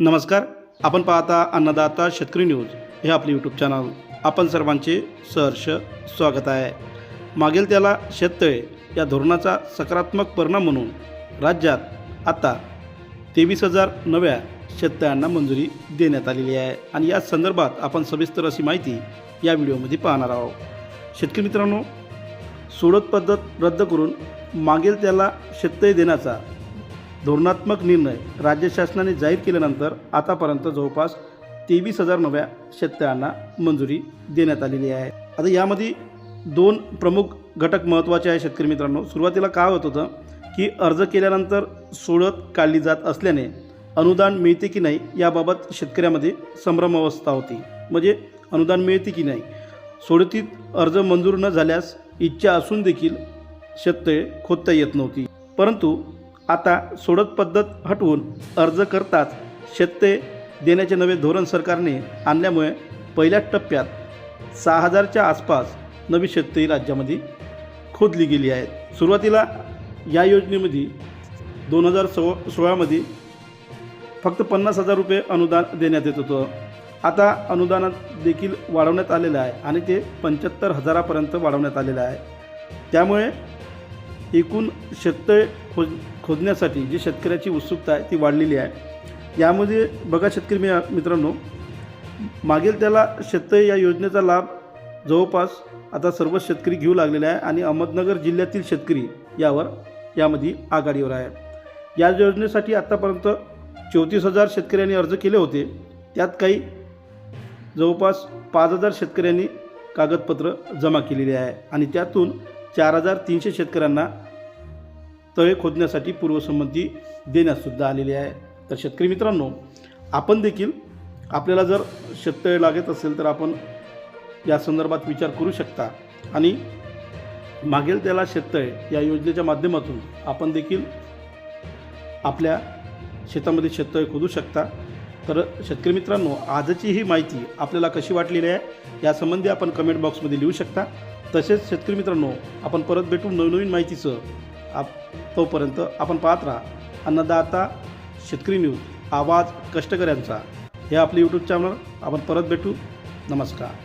नमस्कार आपण पाहता अन्नदाता शेतकरी न्यूज हे आपले यूट्यूब चॅनल आपण सर्वांचे सहर्ष स्वागत आहे. मागील त्याला शेततळे या धोरणाचा सकारात्मक परिणाम म्हणून राज्यात आता तेवीस हजार नव्या शेततळ्यांना मंजुरी देण्यात आलेली आहे. आणि या संदर्भात आपण सविस्तर अशी माहिती या व्हिडिओमध्ये पाहणार आहोत. शेतकरी मित्रांनो सोडत पद्धत रद्द करून मागेल त्याला शेततळे देण्याचा धोरणात्मक निर्णय राज्य शासनाने जाहीर केल्यानंतर आतापर्यंत जवळपास तेवीस हजार नव्या शेतकऱ्यांना मंजुरी देण्यात आलेली आहे. आता यामध्ये दोन प्रमुख घटक महत्त्वाचे आहे शेतकरी मित्रांनो. सुरुवातीला काय होत होतं की अर्ज केल्यानंतर सोडत काढली जात असल्याने अनुदान मिळते की नाही याबाबत शेतकऱ्यामध्ये संभ्रम अवस्था होती. म्हणजे अनुदान मिळते की नाही? सोडतीत अर्ज मंजूर न झाल्यास इच्छा असून देखील शेततळे खोदता येत नव्हती. परंतु आता सोडत पद्धत हटवून अर्ज करताच शेतते देण्याचे नवे धोरण सरकारने आणल्यामुळे पहिल्या टप्प्यात सहा हजारच्या आसपास नवी शेततळी राज्यामध्ये खोदली गेली आहेत. सुरुवातीला या योजनेमध्ये दोन हजार सो सोळामध्ये फक्त पन्नास हजार रुपये अनुदान देण्यात येत होतं. आता अनुदानात देखील वाढवण्यात आलेलं आहे आणि ते पंच्याहत्तर हजारापर्यंत वाढवण्यात आलेलं आहे. त्यामुळे एकूण शेततळे खोज खोदण्यासाठी जी शेतकऱ्याची उत्सुकता आहे ती वाढलेली आहे. यामध्ये बघा शेतकरी मी मित्रांनो मागील त्याला शेततळे या योजनेचा लाभ जवळपास आता सर्व शेतकरी घेऊ लागलेले आहे आणि अहमदनगर जिल्ह्यातील शेतकरी यावर यामध्ये आघाडीवर आहे. या योजनेसाठी आत्तापर्यंत चौतीस हजार शेतकऱ्यांनी अर्ज केले होते. त्यात काही जवळपास पाच हजार शेतकऱ्यांनी कागदपत्र जमा केलेली आहे आणि त्यातून चार हजार तीनशे शेतकऱ्यांना तळे खोदण्यासाठी पूर्वसंमती देण्यातसुद्धा आलेली आहे. तर शेतकरी मित्रांनो आपण देखील आपल्याला जर शेततळे लागत असेल तर आपण या संदर्भात विचार करू शकता. आणि मागेल त्याला शेततळे या योजनेच्या माध्यमातून आपण देखील आपल्या शेतामध्ये शेततळे खोदू शकता. तर शेतकरी मित्रांनो आजची ही माहिती आपल्याला कशी वाटलेली आहे यासंबंधी आपण कमेंट बॉक्समध्ये लिहू शकता. तसेच शेतकरी मित्रांनो आपण परत भेटू नवनवीन माहितीचं आप तोपर्यंत आपण पाहत राहा. अन्नदाता शेतकरी न्यूज आवाज कष्टकऱ्यांचा. हे आपले यूट्यूब चॅनल आपण परत भेटू. नमस्कार.